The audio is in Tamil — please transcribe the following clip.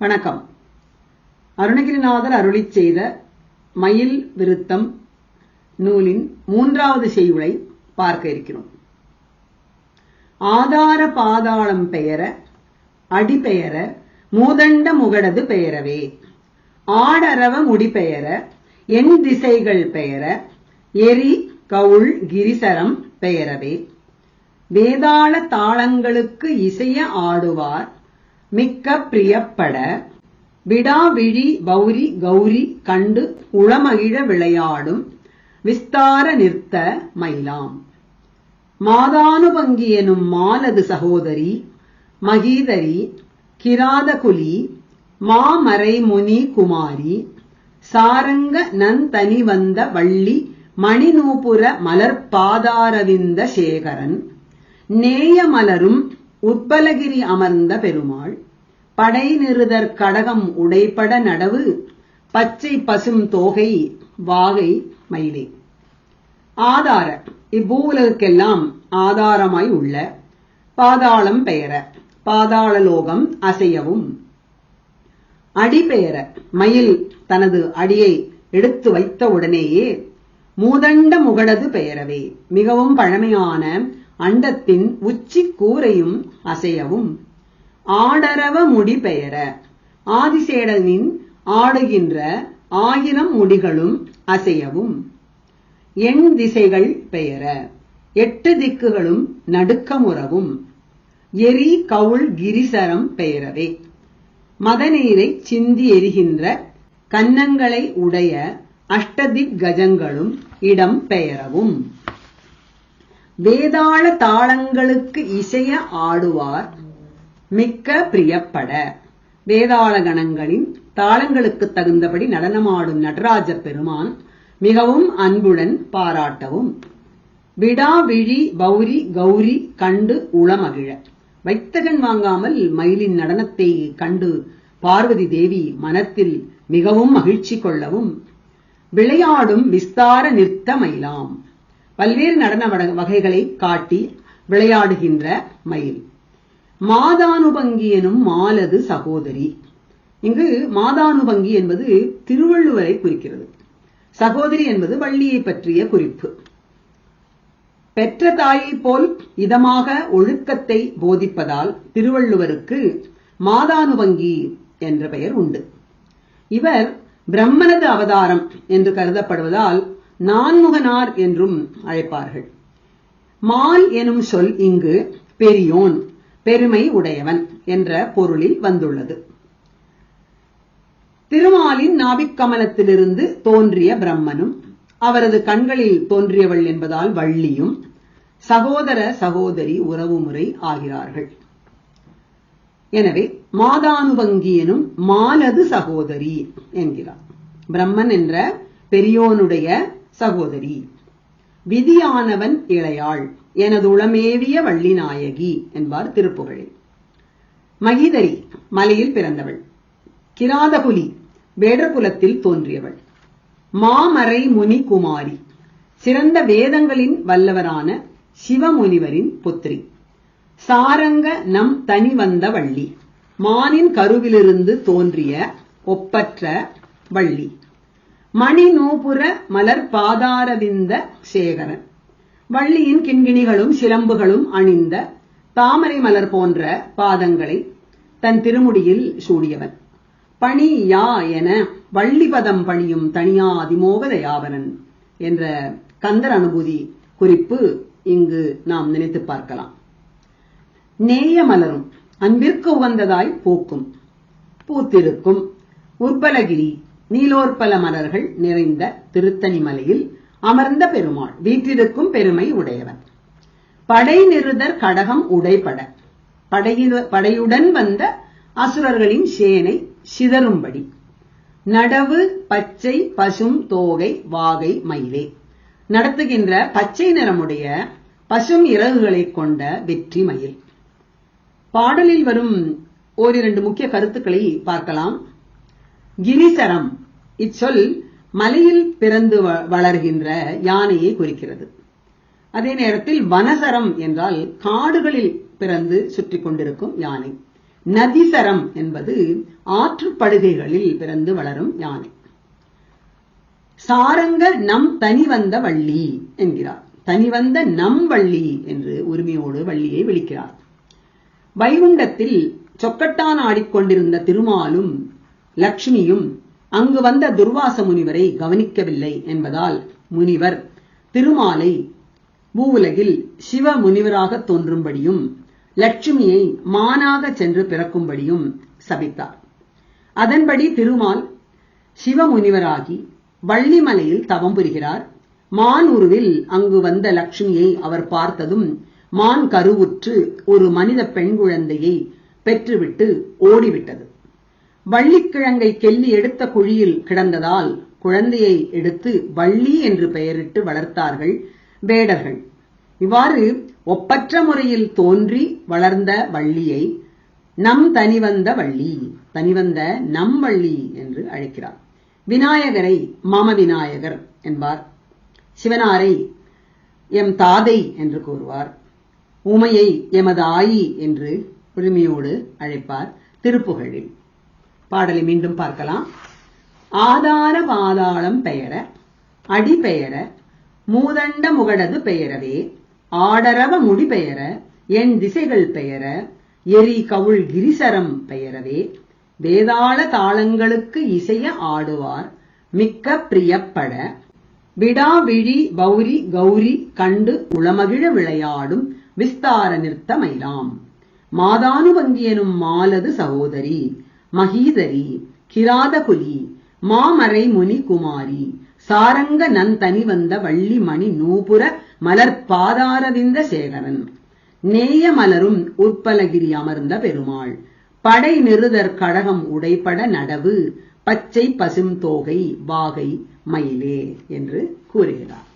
வணக்கம். அருணகிரிநாதர் அருளிச் செய்த மயில் விருத்தம் நூலின் மூன்றாவது செய்யுளை பார்க்க இருக்கிறோம். ஆதார பாதாளம் பெயர அடிபெயர மூதண்ட முகடது பெயரவே. ஆடரவ முடிபெயர என் திசைகள் பெயர எரி கவுள் கிரிசரம் பெயரவே. வேதாள தாளங்களுக்கு இசைய ஆடுவார் மிக்க பிரியப்பட விடாவிழி பௌரி கௌரி கண்டு உளமகிழ விளையாடும் விஸ்தார நிறுத்த மயிலாம். மாதானுபங்கி எனும் மாலது சகோதரி மகீதரி கிராதகுலி மாமறை முனி குமாரி சாரங்க நந்தனி வந்த வள்ளி மணிநூபுர மலர்பாதாரவிந்த சேகரன் நேய மலரும் உற்பலகிரி அமர்ந்த பெருமாள் படை நிறுதற் கடகம் உடைப்பட நடவு பச்சை பசும் தோகை வாகை மயிலே. ஆதார இப்பூவுலகுக்கெல்லாம் ஆதாரமாய் உள்ள பாதாளம் பெயர பாதாளலோகம் அசையவும். அடி பெயர மயில் தனது அடியை எடுத்து வைத்த உடனேயே மூதண்ட முகடது பெயரவே மிகவும் பழமையான அண்டத்தின் உச்சி கூரையும் அசையவும். ஆடரவ முடி பெயர. ஆதிசேடனின் ஆடுகின்ற ஆயிரம் முடிகளும் அசையவும். எண் திசைகள் பெயர. எட்டு திக்குகளும் நடுக்கமுறவும் எரி கவுள் கிரிசரம் பெயரவே. மதநீரை சிந்தி எரிகின்ற கன்னங்களை உடைய அஷ்டதிக் கஜங்களும் இடம் பெயரவும். வேதாள தாளங்களுக்கு இசைய ஆடுவார் மிக்க பிரியப்பட. வேதாள கணங்களின் தாளங்களுக்கு தகுந்தபடி நடனமாடும் நடராஜ பெருமான் மிகவும் அன்புடன் பாராட்டவும். விடாவிழி பௌரி கௌரி கண்டு உளமகிழ. வைத்தகன் வாங்காமல் மயிலின் நடனத்தை கண்டு பார்வதி தேவி மனத்தில் மிகவும் மகிழ்ச்சி கொள்ளவும். விளையாடும் விஸ்தார நிறுத்த மயிலாம். பல்வேறு நடன வகைகளை காட்டி விளையாடுகின்ற மயில். மாதானுபங்கி எனும் மாலது சகோதரி. இங்கு மாதானுபங்கி என்பது திருவள்ளுவரை குறிக்கிறது. சகோதரி என்பது வள்ளியை பற்றிய குறிப்பு. பெற்ற தாயை போல் இதமாக ஒழுக்கத்தை போதிப்பதால் திருவள்ளுவருக்கு மாதானுபங்கி என்ற பெயர் உண்டு. இவர் பிரம்மனது அவதாரம் என்று கருதப்படுவதால் நான்முகனார் என்றும் அழைப்பார்கள். மால் எனும் சொல் இங்கு பெரியோன் பெருமை உடையவன் என்ற பொருளில் வந்துள்ளது. திருமாலின் நாபிக்கமலத்திலிருந்து தோன்றிய பிரம்மனும் அவரது கண்களில் தோன்றியவள் என்பதால் வள்ளியும் சகோதர சகோதரி உறவுமுறை ஆகிறார்கள். எனவே மாதானுபங்கியனும் மாலது சகோதரி என்கிறார். பிரம்மன் என்ற பெரியோனுடைய சகோதரி விதியானவன் இளையாள் எனது உளமேவிய வள்ளி நாயகி என்பார் திருப்புகழில் மகிதரி மலையில் பிறந்தவள். கிராதகுலி வேடர்குலத்தில் தோன்றியவள். மாமறை முனி குமாரி சிறந்த வேதங்களின் வல்லவரான சிவமுனிவரின் புத்திரி. சாரங்க நம் தனி வந்த வள்ளி மானின் கருவிலிருந்து தோன்றிய ஒப்பற்ற வள்ளி. மணி நூபுர மலர் பாதாரவிந்த சேகரன். வள்ளியின் கிண்கிணிகளும் சிலம்புகளும் அணிந்த தாமரை மலர் போன்ற பாதங்களை தன் திருமுடியில் சூடியவன். பணி யா என வள்ளிபதம் பணியும் தனியா அதிமோக தயாவனன் என்ற கந்தர் அனுபூதி குறிப்பு இங்கு நாம் நினைத்து பார்க்கலாம். நேய மலரும் அன்பிற்கு உகந்ததாய் பூக்கும். பூத்திருக்கும் உற்பலகிரி நீலோற்பல மலர்கள் நிறைந்த திருத்தணி மலையில் அமர்ந்த பெருமாள் வீற்றிருக்கும் பெருமை உடையவன் படை நிறுதர் கடகம் உடைபட. படையுடன் வந்த அசுரர்களின் சேனை சிதறும்படி. நடவு பச்சை பசும் தோகை வாகை மயிலே. நடத்துகின்ற பச்சை நிறமுடைய பசும் இறகுகளை கொண்ட வெற்றி மயில். பாடலில் வரும் ஓரிரண்டு முக்கிய கருத்துக்களை பார்க்கலாம். கிரிசரம் இச்சொல் மலையில் பிறந்து வளர்கின்ற யானையை குறிக்கிறது. அதே நேரத்தில் வனசரம் என்றால் காடுகளில் பிறந்து சுற்றி கொண்டிருக்கும் யானை. நதிசரம் என்பது ஆற்றுப்படுகைகளில் பிறந்து வளரும் யானை. சாரங்க நம் தனி வந்த வள்ளி என்கிறார். தனி வந்த நம் வள்ளி என்று உரிமையோடு வள்ளியை விழிக்கிறார் வைகுண்டத்தில் சொக்கட்டான் ஆடிக்கொண்டிருந்த திருமாலும் லக்ஷ்மியும் அங்கு வந்த துர்வாச முனிவரை கவனிக்கவில்லை என்பதால் முனிவர் திருமாலை பூவுலகில் சிவ முனிவராக தோன்றும்படியும் லட்சுமியை மானாக சென்று பிறக்கும்படியும் சபித்தார். அதன்படி திருமால் சிவமுனிவராகி வள்ளிமலையில் தவம் புரிகிறார். மான் உருவில் அங்கு வந்த லட்சுமியை அவர் பார்த்ததும் மான் கருவுற்று ஒரு மனித பெண் குழந்தையை பெற்றுவிட்டு ஓடிவிட்டது. வள்ளிக்கிழங்கை கெல்லி எடுத்த குழியில் கிடந்ததால் குழந்தையை எடுத்து வள்ளி என்று பெயரிட்டு வளர்த்தார்கள் வேடர்கள். இவ்வாறு ஒப்பற்ற முறையில் தோன்றி வளர்ந்த வள்ளியை நம் தனிவந்த வள்ளி தனிவந்த நம் வள்ளி என்று அழைக்கிறார். விநாயகரை மம விநாயகர் என்பார். சிவனாரை எம் தாதை என்று கூறுவார். உமையை எமது ஆயி என்று உரிமையோடு அழைப்பார் திருப்புகழில். பாடலை மீண்டும் பார்க்கலாம். ஆதார பாதாளம் பெயர அடி பெயர மூதண்ட முகடது பெயரவே ஆடரவ முடி பெயர என் திசைகள் பெயர எரி கவுள் கிரிசரம் பெயரவே வேதாள தாளங்களுக்கு இசைய ஆடுவார் மிக்க பிரியப்பட விடாவிழி பௌரி கௌரி கண்டு உளமகிழ விளையாடும் விஸ்தார நிறுத்தமைலாம் மாதானுபங்கியனும் மாலது சகோதரி மகீதரி கிராதகுலி மாமறை முனி குமாரி சாரங்க நந்தனி வந்த வள்ளி மணி நூபுர மலர் பாதாரவிந்த சேகரன். நேய மலரும் உற்பலகிரி அமர்ந்த பெருமாள். படை நிறுதற் கடகம் உடைபட நடவு பச்சை பசும் தோகை வாகை மயிலே என்று கூறுகிறார்.